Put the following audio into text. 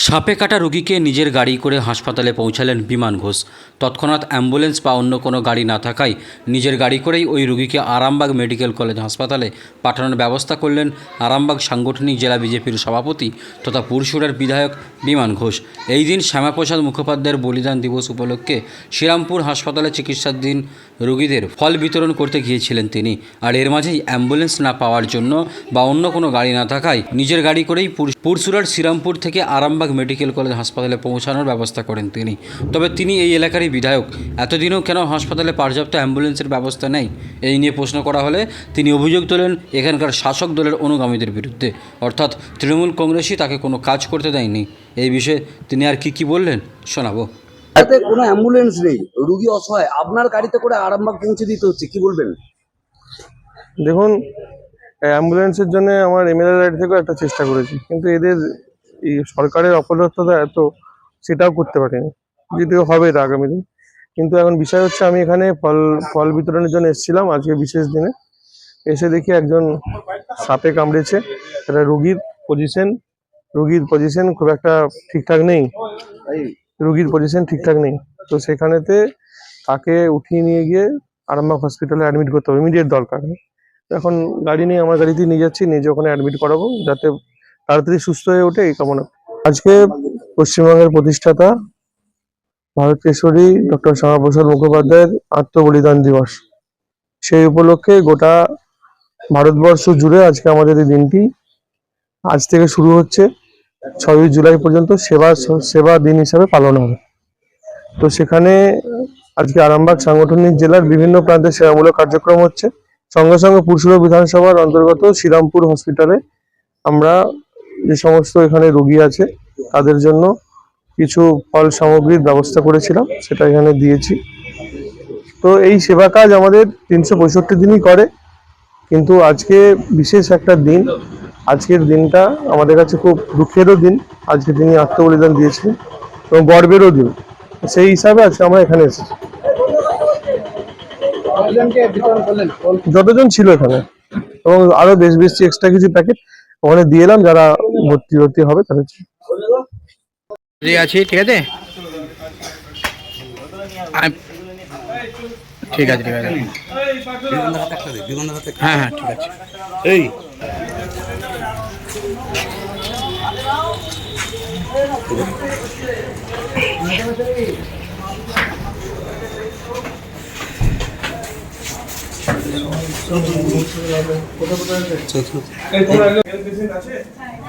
সাপে কাটা রোগীকে নিজের গাড়ি করে হাসপাতালে পৌঁছালেন বিমান ঘোষ। তৎক্ষণাৎ অ্যাম্বুলেন্স বা অন্য কোনো গাড়ি না থাকায় নিজের গাড়ি করেই ওই রোগীকে আরামবাগ মেডিকেল কলেজ হাসপাতালে পাঠানোর ব্যবস্থা করলেন আরামবাগ সাংগঠনিক জেলা বিজেপির সভাপতি তথা পুরসুরের বিধায়ক বিমান ঘোষ। এই দিন শ্যামাপ্রসাদ মুখোপাধ্যায়ের বলিদান দিবস উপলক্ষে শ্রীরামপুর হাসপাতালে চিকিৎসাধীন রোগীদের ফল বিতরণ করতে গিয়েছিলেন তিনি। আর এর মাঝেই অ্যাম্বুলেন্স না পাওয়ার জন্য বা অন্য কোনো গাড়ি না থাকায় নিজের গাড়ি করেই পুর- পুরসুরার শ্রীরামপুর থেকে আরামবাগ মেডিকেল কলেজ হাসপাতালে পৌঁছানোর ব্যবস্থা করেন তিনি। তবে তিনি এই এলাকারই বিধায়ক। এতদিনও কেন হাসপাতালে পর্যাপ্ত অ্যাম্বুলেন্সের ব্যবস্থা নেই? এই নিয়ে প্রশ্ন করা হলে তিনি অভিযোগ তোলেন এখানকার শাসক দলের অনুগামীদের বিরুদ্ধে। অর্থাৎ তৃণমূল কংগ্রেসই তাকে কোনো কাজ করতে দেয়নি। এই বিষয়ে তিনি আর কি কি বললেন শোনাবো। তাতে কোনো অ্যাম্বুলেন্স নেই। রুগী অসহায়। আপনার গাড়িতে করে আরামবাগ পৌঁছে দিতে হচ্ছে। কি বলবেন? দেখুন অ্যাম্বুলেন্সের জন্য আমার এমএলএ রাইড থেকেও একটা চেষ্টা করেছি। কিন্তু এদের এই সরকারের অপদার্থতা এত, সেটাও করতে পারেনি। যদিও হবে এটা আগামী দিন। কিন্তু এখন বিষয় হচ্ছে আমি এখানে ফল ফল বিতরণের জন্য এসেছিলাম আজকে বিশেষ দিনে। এসে দেখি একজন সাপে কামড়েছে। একটা রুগীর পজিশন রুগীর পজিশন খুব একটা ঠিকঠাক নেই। রুগীর পজিশন ঠিকঠাক নেই। তো সেখানেতে তাকে উঠিয়ে নিয়ে গিয়ে আরামবাগ হসপিটালে অ্যাডমিট করতে হবে। ইমিডিয়েট দরকার। এখন গাড়ি নিয়ে, আমার গাড়িতেই নিয়ে যাচ্ছি। নিজে ওখানে অ্যাডমিট করাবো, যাতে তাড়াতাড়ি সুস্থ হয়ে ওঠে, এই কামনা আজকে পশ্চিমবঙ্গের প্রতিষ্ঠাতা ভারত কেশরী ডক্টর শ্যামাপ্রসাদ মুখোপাধ্যায়ের আত্মবলিদান দিবস। সেই উপলক্ষে গোটা ভারতবর্ষ জুড়ে আজকে আমাদের এই দিনটি আজ থেকে শুরু হচ্ছে। ছয়ই জুলাই পর্যন্ত সেবা সেবা দিন হিসাবে পালন হবে। তো সেখানে আজকে আরামবাগ সাংগঠনিক জেলার বিভিন্ন প্রান্তে সেবামূলক কার্যক্রম হচ্ছে। সঙ্গে সঙ্গে পুরসুরা বিধানসভার অন্তর্গত শ্রীরামপুর হসপিটালে আমরা যে সমস্ত এখানে রোগী আছে, তাদের জন্য কিছু ফল সামগ্রীর ব্যবস্থা করেছিলাম, সেটা এখানে দিয়েছি। তো এই সেবা কাজ আমাদের তিনশো পঁয়ষট্টি দিনই করে, কিন্তু আজকে বিশেষ একটা দিন। আজকের দিনটা আমাদের কাছে খুব দুঃখেরও দিন, আজকে তিনি আত্মবলিদান দিয়েছিলেন, এবং গর্বেরও দিন। সেই হিসাবে আজকে আমরা এখানে এসেছি। যতজন ছিল এখানে, এবং আরও বেশ বেশি এক্সট্রা কিছু প্যাকেট ওখানে দিয়ে এলাম, যারা ভর্তি ভর্তি হবে তাহলে আছি ঠিক আছে? ঠিক আছে ঠিক আছে। হ্যাঁ হ্যাঁ ঠিক আছে। এই। হ্যাঁ,